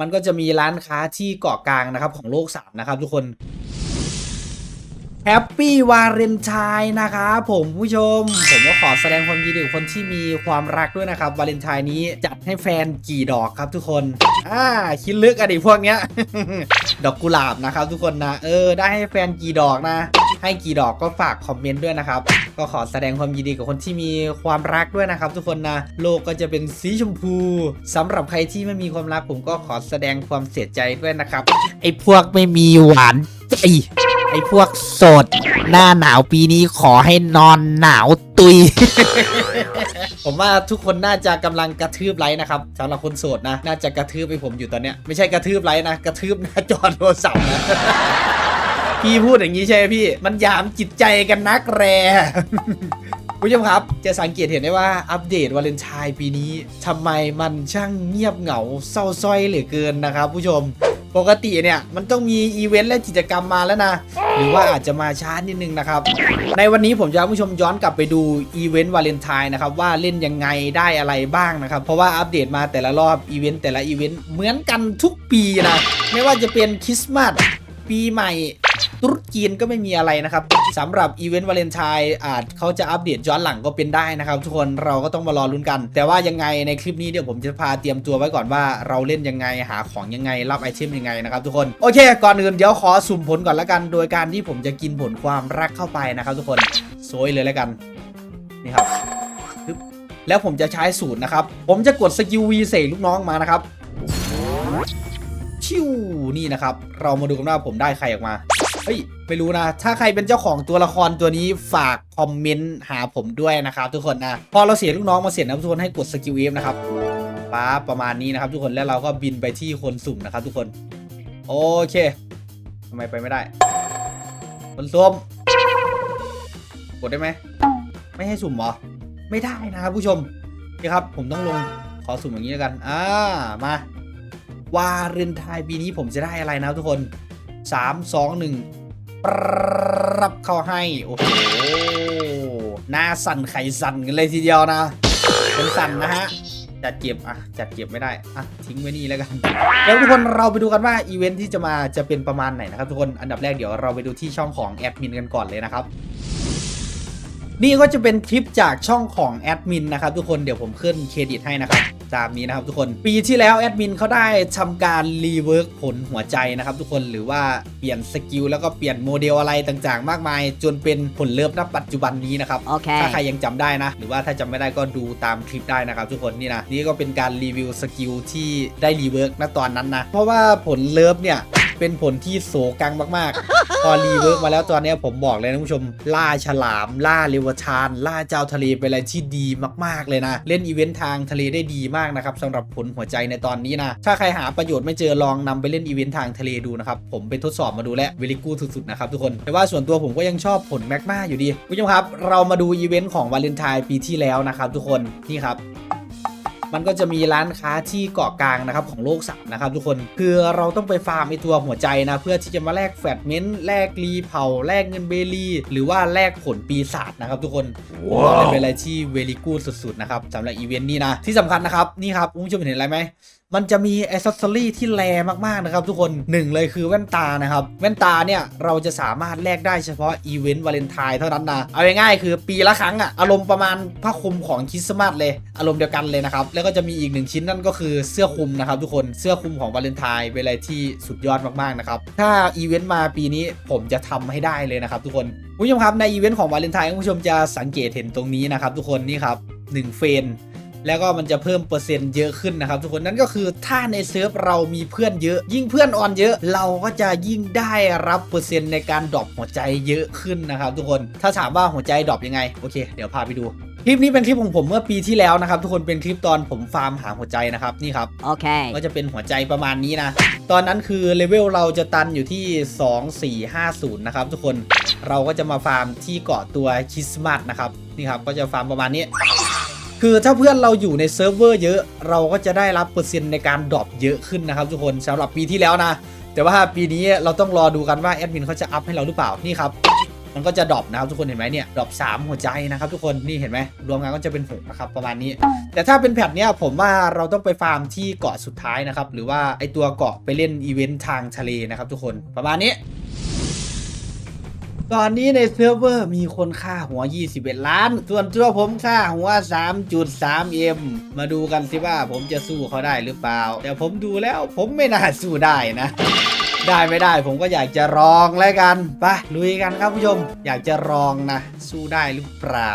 มันก็จะมีร้านค้าที่เกาะกลางนะครับของโลกสามนะครับทุกคนแฮปปี้วาเลนไทน์นะครับผมผู้ชม ผมก็ขอแสดงความยินดีกับคนที่มีความรักด้วยนะครับ วาเลนไทน์นี้จัดให้แฟนกี่ดอกครับทุกคน อ่า คิดลึกอะดิพวกเนี้ย ดอกกุหลาบนะครับทุกคนนะ เออ ได้ให้แฟนกี่ดอกนะ ให้กี่ดอกก็ฝากคอมเมนต์ด้วยนะครับ ก็ขอแสดงความยินดีกับคนที่มีความรักด้วยนะครับทุกคนนะโลกก็จะเป็นสีชมพูสำหรับใครที่ไม่มีความรักผมก็ขอแสดงความเสียใจด้วยนะครับ ไอ้พวกไม่มีหวานใจไอ้พวกโสดหน้าหนาวปีนี้ขอให้นอนหนาวตุย ผมว่าทุกคนน่าจะกำลังกระทืบไลค์นะครับสำหรับคนโสดนะ น่าจะกระทืบไปผมอยู่ตอนเนี้ยไม่ใช่กระทืบไลค์นะ กระทืบหน้าจอโทรศัพท์นะ พี่พูดอย่างนี้ใช่ไหมพี่ มันหยามจิตใจกันนักแร ผู้ชมครับ จะสังเกตเห็นได้ว่าอัปเดตวาเลนไทน์ปีนี้ทำไมมันช่างเงียบเหงาเศร้าส้อยเหลือเกินนะครับ ผู้ชมปกติเนี่ยมันต้องมีอีเวนต์และกิจกรรมมาแล้วนะ หรือว่าอาจจะมาช้านิดนึงนะครับ ในวันนี้ผมจะให้ผู้ชมย้อนกลับไปดูอีเวนต์วาเลนไทน์นะครับว่าเล่นยังไงได้อะไรบ้างนะครับ เพราะว่าอัปเดตมาแต่ละรอบอีเวนต์แต่ละอีเวนต์เหมือนกันทุกปีนะ ไม่ว่าจะเป็นคริสต์มาสปีใหม่ ตรุษจีนก็ไม่มีอะไรนะครับสำหรับอีเวนต์วาเลนไทน์อาจเขาจะอัปเดตย้อนหลังก็เป็นได้นะครับ ทุกคนเราก็ต้องมารอลุ้นกัน แต่ว่ายังไงในคลิปนี้เดี๋ยวผมจะพาเตรียมตัวไว้ก่อนว่าเราเล่นยังไงหาของยังไงรับไอเทมยังไงนะครับทุกคนโอเค ก่อนอื่นเดี๋ยวขอสุ่มผลก่อนละกัน โดยการที่ผมจะกินผลความรักเข้าไปนะครับ ทุกคนโซยเลยแล้วกันนี่ครับแล้วผมจะใช้สูตรนะครับ ผมจะกดสกิลวีเสกลูกน้องมานะครับชิวนี่นะครับ เรามาดูกันว่าผมได้ใครออกมา เฮ้ยไม่รู้นะ ถ้าใครเป็นเจ้าของตัวละครตัวนี้ฝากคอมเมนต์หาผมด้วยนะครับทุกคนนะ พอเราเสียลูกน้องมาเสร็จนะทุกคนให้กดสกิลเอฟนะครับป้าประมาณนี้นะครับทุกคนแล้วเราก็บินไปที่คนสุ่มนะครับทุกคน โอเคทำไมไปไม่ได้ คนสุ่มกดได้ไหม ไม่ให้สุ่มเหรอ ไม่ได้นะครับผู้ชมนี่ครับ ผมต้องลงขอสุ่มอย่างนี้แล้วกัน อ่า มาวาเรนไทน์ปีนี้ผมจะได้อะไรนะทุกคนสามสองหนึ่ง รับเข้าให้ โอ้โหหน้าสั่นไข่สั่นกันเลยทีเดียวนะเป็นสั่นนะฮะจัดเก็บอะจัดเก็บไม่ได้อะทิ้งไว้นี่แล้วกันแล้วทุกคนเราไปดูกันว่าอีเวนท์ที่จะมาจะเป็นประมาณไหนนะครับทุกคนอันดับแรกเดี๋ยวเราไปดูที่ช่องของแอดมินกันก่อนเลยนะครับนี่ก็จะเป็นคลิปจากช่องของแอดมินนะครับทุกคนเดี๋ยวผมขึ้นเครดิตให้นะครับ ตามนี้นะครับทุกคน ปีที่แล้วแอดมินเขาได้ทำการรีเวิร์กผลหัวใจนะครับทุกคนหรือว่าเปลี่ยนสกิลแล้วก็เปลี่ยนโมเดลอะไรต่างๆ มากมาย จนเป็นผลเลิฟณปัจจุบันนี้นะครับ Okay. ถ้าใครยังจำได้นะ หรือว่าถ้าจำไม่ได้ก็ดูตามคลิปได้นะครับทุกคนนี่นะนี่ก็เป็นการรีวิวสกิลที่ได้รีเวิร์กณตอนนั้นนะเพราะว่าผลเลิฟเนี่ย เป็นผลที่โศกังมากๆ พอรีเวิร์กมาแล้วตอนนี้ผมบอกเลยนะผู้ชม ล่าฉลาม ล่าเลวชาน ล่าเจ้าทะเลเป็นอะไรที่ดีมากๆเลยนะ เล่นอีเวนต์ทางทะเลได้ดีมากนะครับสำหรับผลหัวใจในตอนนี้นะ ถ้าใครหาประโยชน์ไม่เจอลองนำไปเล่นอีเวนต์ทางทะเลดูนะครับ ผมไปทดสอบมาดูแล้วเวลิกูสุดๆนะครับทุกคนแต่ว่าส่วนตัวผมก็ยังชอบผลแมกมาอยู่ดีคุณผู้ชมครับ เรามาดูอีเวนต์ของวาเลนไทน์ปีที่แล้วนะครับทุกคนนี่ครับ มันก็จะมีร้านค้าที่เกาะกลางนะครับของโลกสัตว์นะครับทุกคนคือเราต้องไปฟาร์มไอตัวหัวใจนะ เพื่อที่จะมาแลกแฟตเมนต์แลกรีเผาแลกเงินเบลีหรือว่าแลกผลปีศาจนะครับทุกคนบอกเลยเป็นอะไรที่เวลีกูดสุดๆนะครับสำหรับอีเวนต์นี้นะที่สำคัญนะครับนี่ครับคุณผู้ชมเห็นอะไรไหมมันจะมีอ c ซสซอรี่ที่แรมากๆนะครับทุกคนหนึ่งเลยคือแว่นตานะครับ แว่นตาเนี่ย เราจะสามารถแลกได้เฉพาะอีเวนต์วาเลนไทน์เท่านั้นนะ เอาง่ายๆคือปีละครั้งอะอารมณ์ประมาณผ้าคลุมของคริสต์มาสเลย อารมณ์เดียวกันเลยนะครับ แล้วก็จะมีอีกหนึ่งชิ้นนั่นก็คือเสื้อคลุมนะครับทุกคนเสื้อคลุมของวาเลนไทน์เป็นอะไรที่สุดยอดมากๆนะครับถ้าอีเวนต์มาปีนี้ผมจะทำให้ได้เลยนะครับทุกคนคุณผู้ชมครับในอีเวนต์ของวาเลนไทน์คุณผู้ชมจะสังเกตเห็นตรงนี้นะครับทุกคนนี่ครับหนึ่งเฟน แล้วก็มันจะเพิ่มเปอร์เซ็นต์เยอะขึ้นนะครับทุกคนนั่นก็คือถ้าในเซิร์ฟเรามีเพื่อนเยอะ ยิ่งเพื่อนออนเยอะ เราก็จะยิ่งได้รับเปอร์เซ็นต์ในการดรอปหัวใจเยอะขึ้นนะครับทุกคนถ้าถามว่าหัวใจดรอปยังไงโอเคเดี๋ยวพาไปดูคลิปนี้เป็นคลิปของผมเมื่อปีที่แล้วนะครับทุกคนเป็นคลิปตอนผมฟาร์มหาหัวใจนะครับนี่ครับ Okay. ก็จะเป็นหัวใจประมาณนี้นะตอนนั้นคือเลเวลเราจะตันอยู่ที่ 2450 นะครับทุกคนเราก็จะมาฟาร์มที่เกาะตัวคริสต์มาสนะครับนี่ครับก็จะฟาร์มประมาณนี้ คือถ้าเพื่อนเราอยู่ในเซิร์ฟเวอร์เยอะเราก็จะได้รับเปอร์เซ็นต์ในการดรอปเยอะขึ้นนะครับทุกคนสำหรับปีที่แล้วนะ แต่ว่าปีนี้เราต้องรอดูกันว่าแอดมินเขาจะอัพให้เราหรือเปล่านี่ครับมันก็จะดรอปนะครับทุกคนเห็นไหมเนี่ยดรอป3หัวใจนะครับทุกคนนี่เห็นไหมรวมกันก็จะเป็น6นะครับประมาณนี้ แต่ถ้าเป็นแพทเนี้ยผมว่าเราต้องไปฟาร์มที่เกาะสุดท้ายนะครับหรือว่าไอตัวเกาะไปเล่นอีเวนต์ทางทะเลนะครับทุกคนประมาณนี้ ตอนนี้ในเซิร์ฟเวอร์มีคนค่าหัว 21 ล้าน ส่วนตัวผมค่าหัว 3.3M มาดูกันสิว่าผมจะสู้เขาได้หรือเปล่า แต่ผมดูแล้วผมไม่น่าสู้ได้นะ ได้ไม่ได้ผมก็อยากจะลองแล้วกันไปลุยกันครับผู้ชม อยากจะลองนะ สู้ได้หรือเปล่า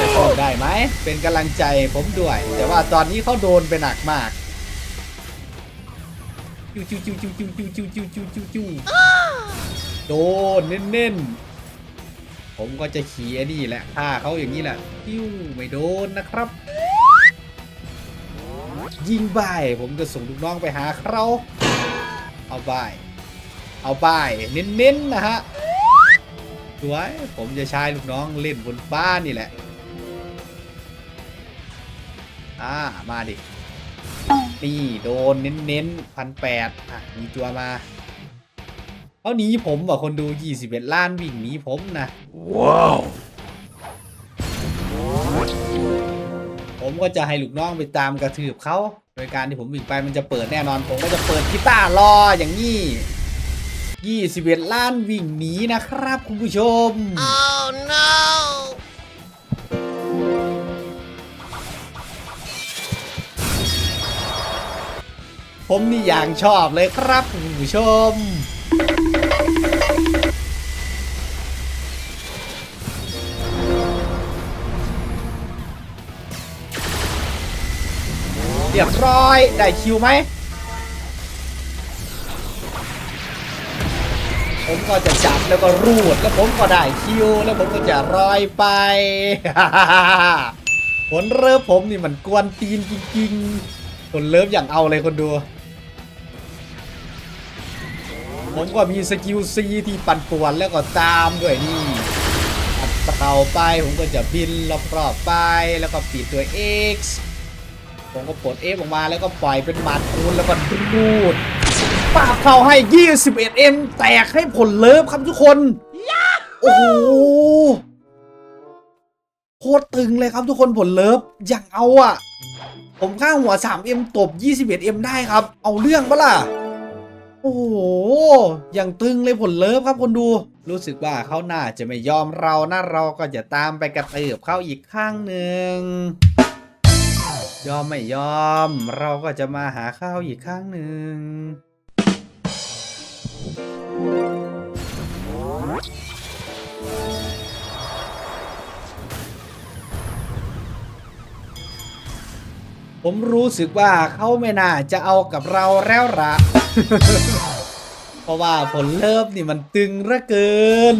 จะสู้ได้ไหมเป็นกำลังใจผมด้วย แต่ว่าตอนนี้เขาโดนไปหนักมาก จิวจิวจิวจิวจิวจิวจิวจิวจิวจิวจิวโดนเน้นๆ ผมก็จะขี่ไอ้นี่แหละฆ่าเขาอย่างนี้แหละจิ้วไม่โดนนะครับ ยิงบ่ายผมจะส่งลูกน้องไปหาเขาเอาบ่าย เอาบ่ายเน้นๆนะฮะสวยผมจะใช้ลูกน้องเล่นบนฟ้านนี่แหละ อ่า มาดิ นี่โดนเน้นๆพันแปดอะมีตัวมาเขาหนีผมบอกคนดู 21 ล้านวิ่งหนีผมนะว้าวผมก็จะให้ลูกน้องไปตามกระทืบเขาโดยการที่ผมวิ่งไปมันจะเปิดแน่นอน ผมก็จะเปิดกีตาร์รออย่างนี้ 21 ล้านวิ่งหนีนะครับคุณผู้ชม Oh no ผมนี่อย่างชอบเลยครับคุณผู้ชม เรียบร้อย ได้คิวไหม ผมก็จะจับแล้วก็รูดแล้วผมก็ได้คิว แล้วผมก็จะรอยไป ผลเริ่มผมนี่มันกวนตีนจริงๆคนเริ่มอย่างเอาเลยคนดู ผมก็มีสกิลซีที่ปั่นป่วนแล้วก็ตามด้วยนี่อัดเต่าไปผมก็จะบินรอบๆไปแล้วก็ปิดตัว X ผมก็ปลด F ออกมาแล้วก็ปล่อยเป็นหมัดคูณแล้วก็ดูดปาบเข้าให้ 21M แตกให้ผลเลิฟครับทุกคน โอ้โหโคตรตึงเลยครับทุกคนผลเลิฟอย่างเอาอะผมข้างหัว 3M ตบ 21M ได้ครับ เอาเรื่องปะล่ะ โอ้โห อย่างตึงเลยผลเลิฟครับคนดู รู้สึกว่าเขาน่าจะไม่ยอมเรานะเราก็จะตามไปกระตืบเข้าอีกข้างหนึ่ง ยอมไม่ยอม เราก็จะมาหาข้าวอีกข้างหนึ่ง ผมรู้สึกว่าเขาไม่น่าจะเอากับเราแล้วละ เพราะว่าผลเริ่มนี่มันตึงระเกิน